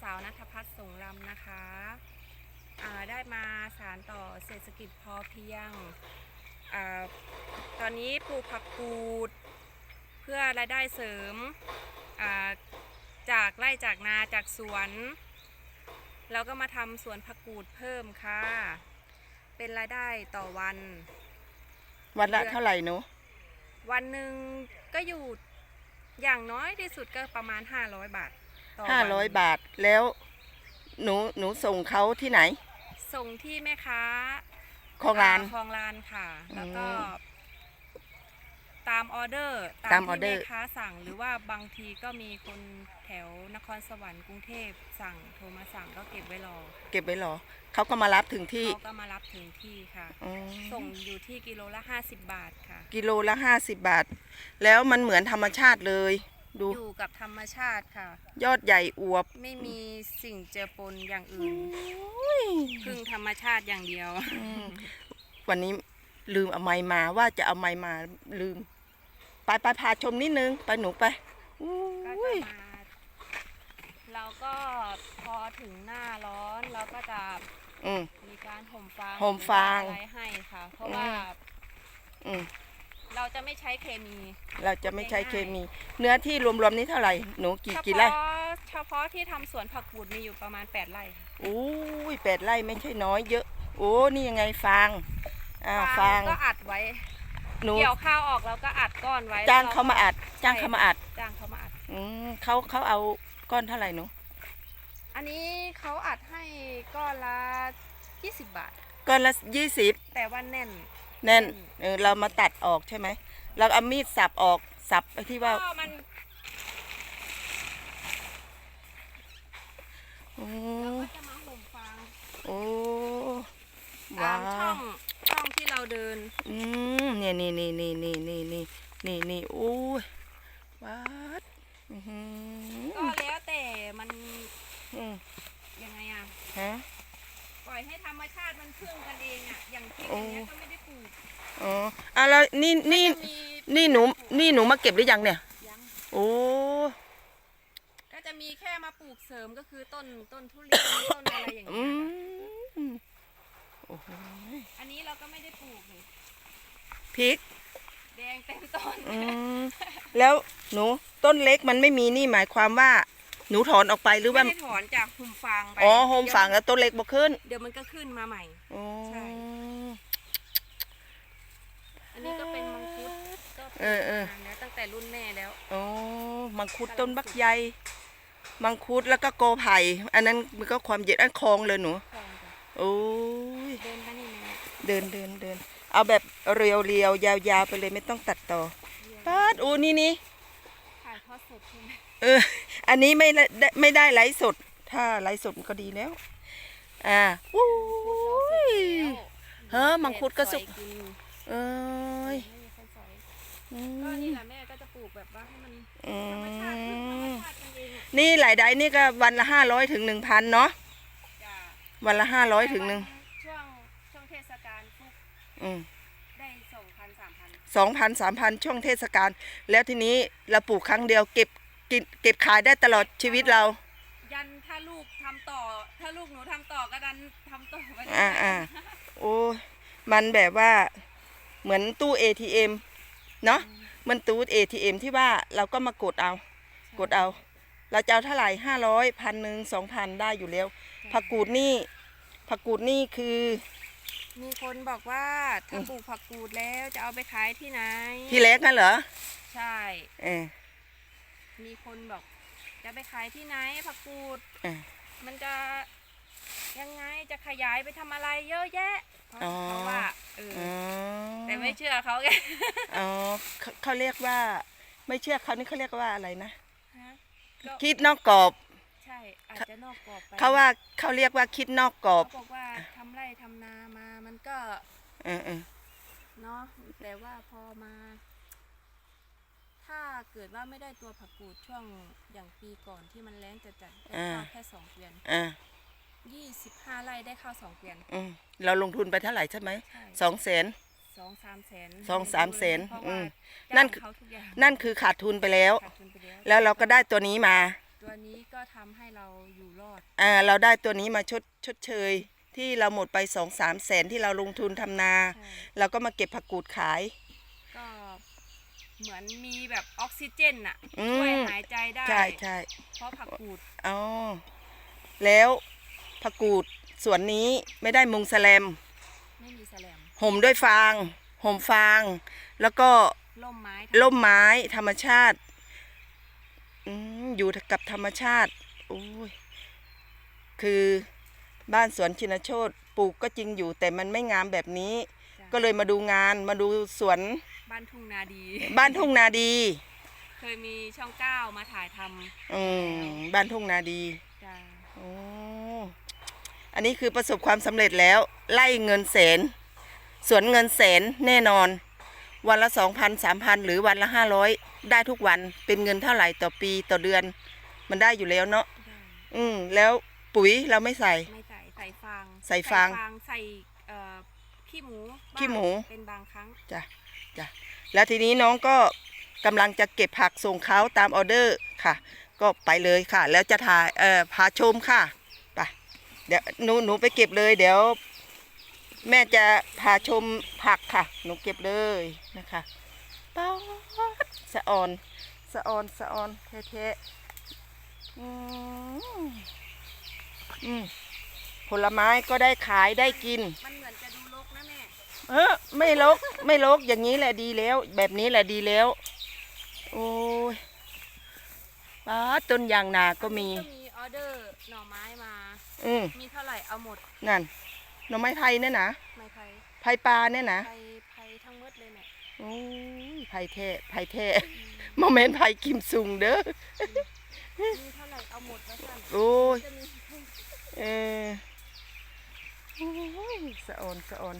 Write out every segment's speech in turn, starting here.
สาวนัทพัฒน์สงลำนะคะอ่าได้มาสารต่อเศรษฐกิจพอเพียงอาตอนนี้ปลูกผักกูด เพื่อรายได้เสริมอ่าจากไร่จากนาจากสวนเราก็มาทำสวนผักกูดเพิ่มค่ะ เป็นรายได้ต่อวัน วันละเท่าไหร่หนูวันหนึ่งก็อยู่อย่างน้อยที่สุดก็ประมาณ 500 บาท ต่อห้าร้อยวันบาทแล้วหนูหนูส่งเขาที่ไหนส่งที่แม่ค้าของร้าน คลองลานค่ะ แล้วก็ อืมตามออเดอร์ตามออที่เดอร์แม่ค้าสั่งหรือว่าบางทีก็มีคนแถวนครสวรรค์กรุงเทพสั่งโทรมาสั่งก็เก็บไว้รอเก็บไว้เหรอเขาก็มารับถึงที่เขาก็มารับถึงที่ค่ะอืมส่งอยู่ที่กิโลละ 50 บาทค่ะ กิโลละห้าสิบบาท แล้วมันเหมือนธรรมชาติเลย ดู อยู่กับธรรมชาติค่ะ ยอดใหญ่อวบไม่มีสิ่งเจือปนอย่างอื่นอุ้ยพึ่งธรรมชาติอย่างเดียว อืมวันนี้ลืมเอาไม้มาว่าจะเอาไม้มาลืม ไปไปพาชมนิดนึง ไปหนูไปอุ้ก็ยจะมาเราก็พอถึงหน้าร้อนเราก็จะอืม มีการห่มฟางห่มฟางหรือว่อะไรให้ค่ะ เพราะว่าอืม เราจะไม่ใช้เคมี เราจะไม่ใช้เคมี เนื้อที่รวมๆนี้เท่าไหร่หนูกี่เฉกี่ไร่พาะเฉพาะที่ทำสวนผักบูดมีอยู่ประมาณ 8 ไร่ค่ะอุ้ยแปดไร่ไม่ใช่น้อยเยอะ โอ้นี่ยังไงฟางอ่าฟางก็อัดไว้ หนูเกี่ยวข้าวออกแล้วก็อัดก้อนไว้จ้างแล้วรเขามาอัด จ้างใช่เขามาอัดจ้างเขามาอัด อืมเขาเขาเอาก้อนเท่าไหร่หนูอันนี้เขาอัดให้ก้อนละ 20 บาท ก้อนละยี่สิบแต่ว่าแน่น แน่นเออเรามาตัดออกใช่ไหมเราเอามีดสับออกสับไอ้ที่ว่าก็มันอืเรามก็จะมาห่มฟางโอ้ตาว้ามช่อวงช่องที่เราเดิน อืมเนี่ยนี่นี่นี่นี่นี่นี่นี่นี่โอ้ยวัดอือหื ก็ อ แล้วแต่มัน อืม ยังไงอะ ฮะ ปล่อยให้ธรรมชาติมันพึ่งกันเองอะ อย่างพริกอย่างเงี้ยก็ไม่ได้ปลูก อ๋ออะแล้วนี่นี่ จะมี นี่หนู นี่หนู มาเก็บหรือยังเนี่ย ยัง โอ้ ก็จะมีแค่มาปลูกเสริมก็คือต้นต้นทุเรียน ต้นอะไรอย่างอืเงี้ยค่ะมโอ้โหอันนี้เราก็ไม่ได้ปลูกเลยพริก แดงเต็มต้น อืม แล้วหนูต้นเล็กมันไม่มีนี่หมายความว่า หนูถอนออกไปหรือว่า ไม่ได้ถอนจากหุ่มฟางไปอ๋อโฮมฝังแล้วต้นเล็กบ่ขึ้นเดี๋ยวมันก็ขึ้นมาใหม่โอ้ใช่ อันนี้ก็เป็นมังคุดก็ปเอลูอกเออนานแล้วตั้งแต่ รุ่นแม่แล้วโอ้มังคุดต้นบักใหญ่มังคุดแล้วก็โกไผ่ อันนั้นมันก็ความเย็นอันคลองเลยหนูคลองจ้ะโอ้ยเดินไปนี่แม่เดินเดินเดินเอาแบบเรียวเรียวๆยาวๆไปเลยไม่ต้องตัดต่อเรียนปัดอูนี่นี่ถ่ายทอดสดใช่ไหมเออ อันนี้ไม่ได้ไม่ได้ไลฟ์สด ถ้าไลฟ์สดมันก็ดีแล้ว อ่าวู้ยเฮ้อมังคุดก็สุกสอยนเอ้ย ไม่มีคนสอยอืก็มนี่แหละแม่ก็จะปลู กแบบว่าให้มันอืธรรมชาติพึ่งธรรมมชาติกันเองอะนี่หลายใดนี่ก็วันละห้าร้อยถึงหนึ่งพันเนาะจ้ะวันละห้าร้อยถึงหนึ่งช่วงช่วงเทศกาลฟุกอืม ได้สองพันสามพันสองพันสามพันช่วงเทศกาลแล้วทีนี้เราปลูกครั้งเดียวเก็บกินเก็บขายได้ตลอดชีวิตเรา ยันถ้าลูกทำต่อ ถ้าลูกหนูทำต่อก็ดันทำต่อไปเรื่ยๆอ่าอ่าโอ้ยมันแบบว่าเหมือนตู้ ATM เนาะมั นตู้ ATM ที่ว่าเราก็มากดเอา กดเอา เราจะเอาเท่าไหร่ห้าร้อยพันหนึ่งสองพันได้อยู่แล้วผักกูดนี่ผักกูดนี่คือ มีคนบอกว่าถ้าปลูกผักกูดแล้วจะเอาไปขายที่ไหน ที่เล็กนั่นเหรอ ใช่ เออมีคนบอก จะไปขายที่ไหนผักกูด เออมันจะยังไงจะขยายไปทำอะไรเยอะแยะ เพราะอ๋อเขาว่าเอออ๋ออแต่ไม่เชื่อเขาไงอ๋อเขาเขาเรียกว่า ไม่เชื่อเขานี่เขาเรียกว่าอะไรนะ ฮะก็คิดนอกกรอบ ใช่อาจจะนอกกรอบไปเขาว่าเขาเรียกว่าคิดนอกกรอบเขาบอกว่าทำไร่ทำนามามันก็เออเออเนาะแต่ว่าพอมา ถ้าเกิดว่าไม่ได้ตัวผักกูดช่วงอย่างปีก่อนที่มันแรงจัดจัดๆได้ข้าวแค่สองเกวียนอ่า ยี่สิบห้าไร่ได้ข้าวสองเกวียนอืมเราลงทุนไปเท่าไหร่ใช่ไหมใช่สองแสน สองสามแสนสองสามแสนเพราะอืว่ามนั่นั่นนคือเขาทุกอย่างนั่นคือขาดทุนไปแล้ว ขาดทุนไปแล้วแล้วเราก็ได้ตัวนี้มาตัวนี้ก็ทำให้เราอยู่รอดอ่าเราได้ตัวนี้มาชดชดเชย ที่เราหมดไปสองสามแสนที่เราลงทุนทำนาใช่เราก็มาเก็บผักกูดขาย ก็เหมือนมีแบบออกซิเจนอะอืม ช่วยหายใจได้ ใช่ใช่เพราะผักกูด อ๋อแล้ว ผักกูดสวนนี้ไม่ได้มุงแสแลมไม่มีแสลมห่มด้วยฟางห่มฟาง แล้วก็ล่มไม้ล่มไม้ธรรมชาติอืมอยู่กับธรรมชาติโอ้ยคือบ้านสวนชินโชตปลูกก็จริงอยู่ แต่มันไม่งามแบบนี้จ้ะก็เลยมาดูงานมาดูสวนบ้านทุ่งนาดี บ้านทุ่งนาดี เคยมีช่องเก้ามาถ่ายทอืมบ้านทุ่งนาดีำจ้ะโอ้ อันนี้คือประสบความสำเร็จแล้วไล่เงินแสนสวนเงินแสนแน่นอน วันละสองพันสามพันหรือวันละห้าร้อยได้ทุกวันเป็นเงินเท่าไหร่ต่อปีต่อเดือน มันได้อยู่แล้วเนาะได้อืมแล้วปุ๋ยเราไม่ใส่ ไม่ใส่ใส่ฟางใส่ฟางใส่เอ่อขี้หมูบ้างขี้หมู เป็นบางครั้งจ้ะจ้ะแล้วทีนี้น้องก็กำลังจะเก็บผักส่งเขาตามออเดอร์ค่ะ ก็ไปเลยค่ะ แล้วจะถ่ายเอ่อพาชมค่ะไป เดี๋ยวหนูหนูไปเก็บเลย เดี๋ยว แม่จะพาชมผักค่ะ หนูเก็บเลยนะคะป๊าดสะออน สะออนสะออนแท้ๆอืมอืมผลไม้ก็ได้ขายได้กิน มันเหมือนจะดูรกนะแม่ เออไม่ลกไม่ลกอย่างนี้แหละดีแล้ว แบบนี้แหละดีแล้ว โอ้ยป้าดต้นยางนาก็มี ก็มีออเดอร์หน่อไม้มา อืมมีเท่าไหร่เอาหมดนั่นหน่อไม้ไผ่เนี่ยนะไม่ไผ่ไผ่ปลาเนี่ยนะไผ่ไผ่ทั้งหมดเลยเนี่ยโอ้ยไผ่แท้ไผ่แท้โมเมนต์ไผ่กิมซุงเด้อมีเท่าไหร่เอาหมดแล้วสั่นโอ้ยจะมีเออโอ้ยสะออนสะออน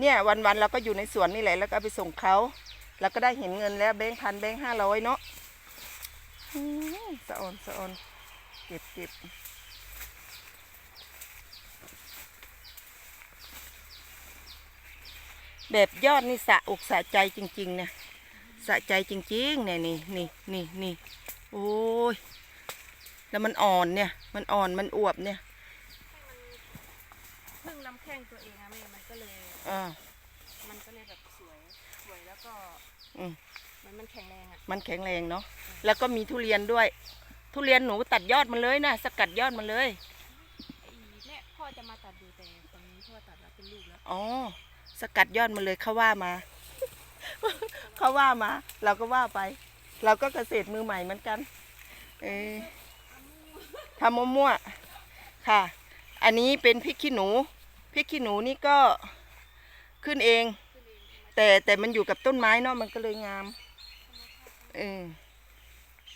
เนี่ยวันๆเราก็อยู่ในสวนนี่แหละแล้วก็เอาไปส่งเขาแล้วก็ได้เห็นเงินแล้วแบงค์พันแบงค์ห้าร้อยเนาะอืมสะออนสะออนเก็บเก็บ แบบยอดนี่สะอกสะใจจริงๆเนี่ยสะใจจริงๆเนี่ยนี่นี่นี่นี่โอ้ยแล้วมันอ่อนเนี่ย มันอ่อนมันอวบเนี่ยพึ่งลำแข้งตัวเองอะแม่มันก็เลยอ่ามันก็เลยแบบสวยสวยแล้วก็อืมมันมันแข็งแรงอะมันแข็งแรงเนาะแล้วก็มีทุเรียนด้วย ทุเรียนหนูตัดยอดมันเลยนะสกัดยอดมันเลยไอ้เนี่ยพ่อจะมาตัดดูแต่ตอนนี้พ่อตัดแล้วเป็นลูกแล้วอ๋อ สกัดยอดมันเลยเขาว่ามา เขาว่ามา เราก็ว่าไป เราก็เกษตรมือใหม่เหมือนกัน เออทำมั่วๆค่ะ อันนี้เป็นพริกขี้หนูพริกขี้หนูนี่ก็ขึ้นเอง แต่แต่มันอยู่กับต้นไม้เนาะมันก็เลยงาม เออ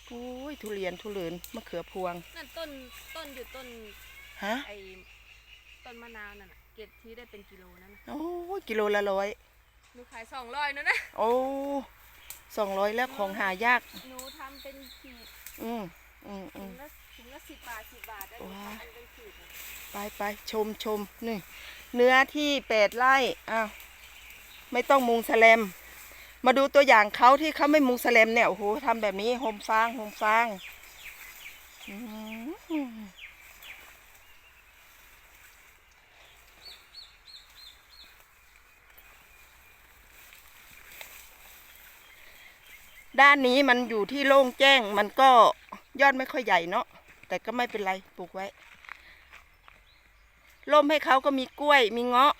โอ้ยทุเรียนทุเรียนมะเขือพวงนั่นต้นต้นอยู่ต้นฮะไอ้ต้นมะนาวนั่นน่ะ เก็บที่ได้เป็นกิโลนั่นน่ะโอ้ยกิโลละร้อยหนูขายสองร้อยนั่นนะโอ้สองร้อยแล้วของหายาก หนูทำเป็นขีดอืมอืมอืถุม งละถุงละสิบบาทสิบบาทได้หนูว้าทำเป็นขีดอะไปไปชมชมนี่เนื้อที่แปดไร่อ้าวไม่ต้องมุงแสลม มาดูตัวอย่างเขาที่เขาไม่มุงแสลมเนี่ยโอ้โหทำแบบนี้โฮมฟางโฮมฟางอืม ด้านนี้มันอยู่ที่โล่งแจ้ง มันก็ยอดไม่ค่อยใหญ่เนาะแต่ก็ไม่เป็นไรปลูกไว้ร่มให้เขาก็มีกล้วย มีเงาะ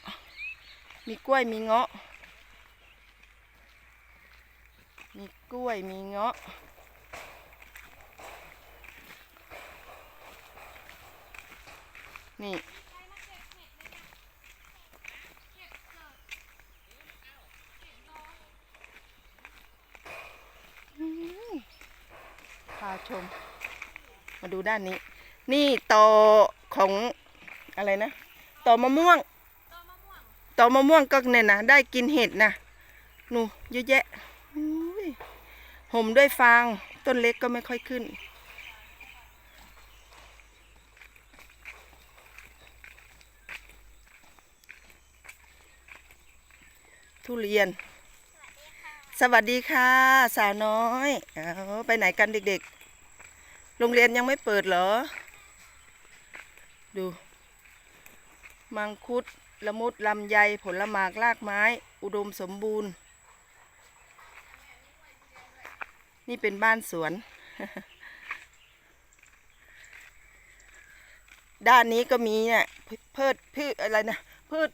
มีกล้วยมีเงาะ มีกล้วยมีเงาะ นี่ พาชม มาดูด้านนี้ นี่ตอของอะไรนะตอมะม่วงต่อมะม่วงก็เนี่ยนะได้กินเห็ดนะหนูเยอะแยะห่มด้วยฟาง ต้นเล็กก็ไม่ค่อยขึ้น ทุเรียน สวัสดีค่ะ สาวน้อยอไปไหนกันเด็กๆ โรงเรียนยังไม่เปิดเหรอ ดู มังคุด ละมุด ลำไย ผลหมากรากไม้ อุดมสมบูรณ์ นี่เป็นบ้านสวน ด้านนี้ก็มีเนี่ยพืชพืชอะไรนะพืช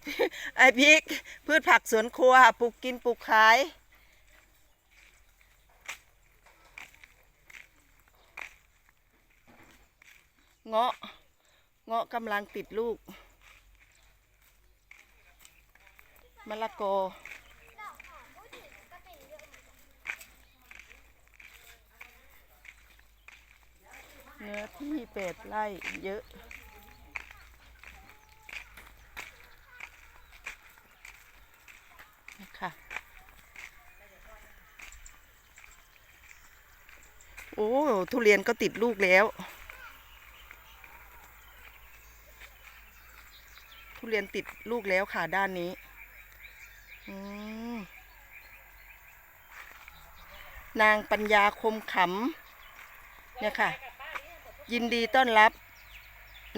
ไอพริก พืชผักสวนครัวปลูกกินปลูกขาย เงาะ เงาะกำลังติดลูก มะละกอเนื้อที่เป็ดไร่เยอะ นะคะ โอ้ ทุเรียนก็ติดลูกแล้ว เรียนติดลูกแล้วค่ะด้านนี้นางปัญญาคมขำเนี่ยค่ะ ยินดีต้อนรับ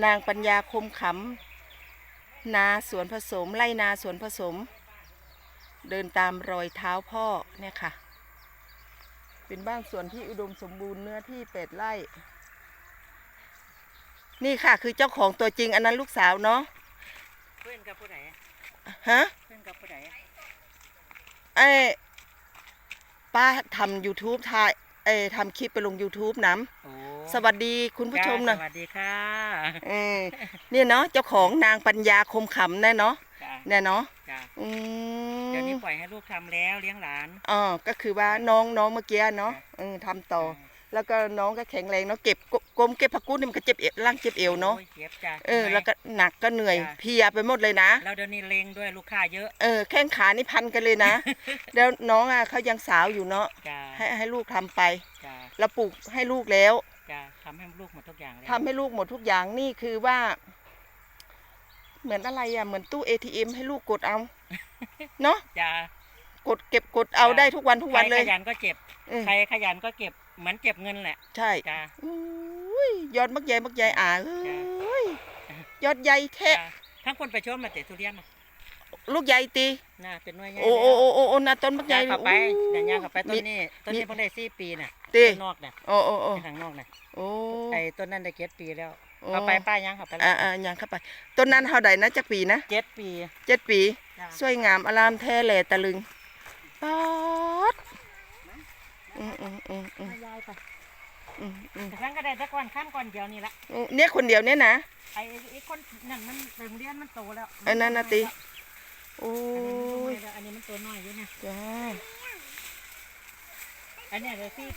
นางปัญญาคมขำนาสวนผสมไล่นาสวนผสม เดินตามรอยเท้าพ่อเนี่ยค่ะ เป็นบ้านสวนที่อุดมสมบูรณ์เนื้อที่เป็ดไร่ นี่ค่ะคือเจ้าของตัวจริงอันนั้นลูกสาวเนาะ เพื่อนกับผู้ใดฮะเพื่อนกับผู้ใดไอ้ป้าทำ YouTube ถ่ายเอ้ยทำคลิปไปลง YouTube น้โอ้ำสวัสดีคุณผู้ชมหนะสวัสดีค่ะเออเนี่ยเนาะเจ้าของนางปัญญาคมขำแน่เนาะจ้าเนี่ยเนาะจ้าอืเดี๋ยวมนี้ปล่อยให้ลูกทำแล้วเลี้ยงหลาน อ๋อก็คือว่าน้องน้องเมื่อกี้เนาะค่ะเออทำต่อ แล้วก็น้องก็แข็งแรงเนาะเก็บกกลมเก็บผักกุ้นี่มันก็เจ็บเอวร่างเจ็บเอวเนาะโอ้ยเจ็บจ้าเออแล้วก็หนักก็เหนื่อยเพลียไปหมดเลยนะแล้วเดี๋ยวนี้เลงด้วยลูกค้าเยอะเออแข้งขานี่พันกันเลยนะแล้วน้องอะเขายังสาวอยู่เนาะจ้าให้ให้ลูกทำไปจ้าแล้วปลูกให้ลูกแล้วจ้าทำให้ลูกหมดทุกอย่างเลยทำให้ลูกหมดทุกอย่างนี่คือว่า เหมือนอะไรอะเหมือนตู้ ATM ให้ลูกกดเอาเนาะจ้ากดเก็บกดเอาจ้ะได้ทุกวันทุกวันเลยใครขยันก็เก็บเออใครขยันก็เก็บ เหมือนเก็บเงินแหละใช่จ้า อุ้ยยอดมักใหญ่มักใหญ่อ่าเอ้ยยอดใหญ่แท้จ้าทั้งคนไปชมมาเตะทุเรียนน่ะลูกใหญ่ตีน่าเป็นหน้อยใหญ่โอ้โอ้โอ้โอ้โอ้นะต้นมักใหญ่ย่างเข้าไปโอ้เดี๋ยวย่างเข้าไปต้นมีนี้ ต้นมีนี้เพิ่งได้สี่ปีน่ะตีต้นนอกน่ะโอ้โอ้โอ้ข้างนอกน่ะโอ้ไอ้ต้นนั้นได้เจ็ดปีแล้วโอ้เข้าไปป้ายังเข้าไปแล้วอ่าอ่ายังเข้าไป ต้นนั้นเท่าใดนะจักปีนะเจ็ดปีเจ็ดปี จ้ะสวยงามอลามแท้แหล่ตะลึงป๊อด อืมอืมอืมอืมยายไปอืมอืมแต่ครั้งก็ได้แต่ก่อนข้ามก่อนเดียวนี่ละโอ้เนี่ยคนเดียวเนี่ยนะไอ้ไอ้คนนั่นมันเติมเรียนมันโตแล้วไอ้นั่นน่ะติโอ้อันนี้มันยโตแล้วอันนี้มันตัวน้อยอยู่เนี่ยจ้าอันเนี้ยเดี๋ยวสี่